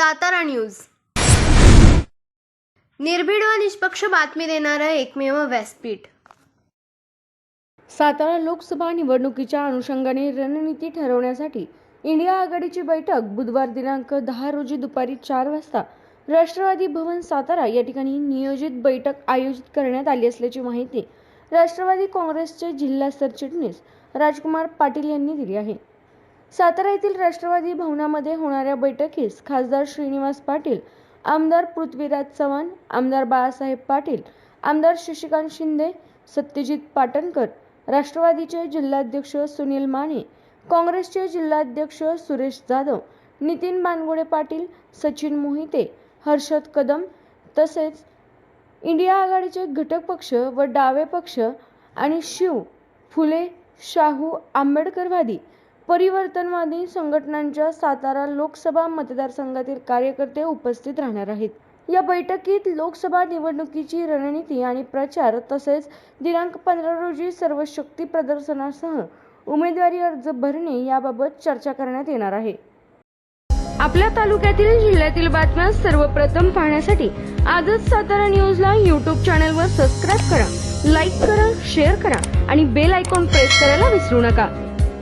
Satara news. निर्भीड व निष्पक्ष बातमी देणारं एकमेव व्यासपीठ. सातारा लोकसभा निवडणुकीच्या अनुषंगाने रणनीती ठरवण्यासाठी इंडिया आघाडीची बैठक बुधवार दिनांक दहा रोजी दुपारी चार वाजता राष्ट्रवादी भवन सातारा या ठिकाणी नियोजित बैठक आयोजित करण्यात आली असल्याची माहिती राष्ट्रवादी काँग्रेसचे जिल्हा सरचिटणीस राजकुमार पाटील यांनी दिली आहे. सातारा येथील राष्ट्रवादी भवनामध्ये होणाऱ्या बैठकीस खासदार श्रीनिवास पाटील आमदार पृथ्वीराज चव्हाण आमदार बाळासाहेब पाटील आमदार शशिकांत शिंदे सत्यजित पाटणकर राष्ट्रवादीचे जिल्हाध्यक्ष सुनील माने काँग्रेसचे जिल्हाध्यक्ष सुरेश जाधव नितीन बानगुडे पाटील सचिन मोहिते हर्षद कदम तसेच इंडिया आघाडीचे घटक पक्ष व डावे पक्ष आणि शिव फुले शाहू आंबेडकरवादी परिवर्तनवादी संघटनांच्या सातारा लोकसभा मतदारसंघातील कार्यकर्ते उपस्थित राहणार आहेत. या बैठकीत लोकसभा निवडणुकीची रणनीती आणि प्रचार तसेच दिनांक पंधरा रोजी सर्व शक्ती प्रदर्शनासह उमेदवारी अर्ज भरणे याबाबत चर्चा करण्यात येणार आहे. आपल्या तालुक्यातील जिल्ह्यातील बातम्या सर्वप्रथम पाहण्यासाठी आजच सातारा न्यूजला यूट्यूब चॅनलवर सबस्क्राईब करा लाईक करा शेअर करा आणि बेल आयकॉन प्रेस करायला विसरू नका.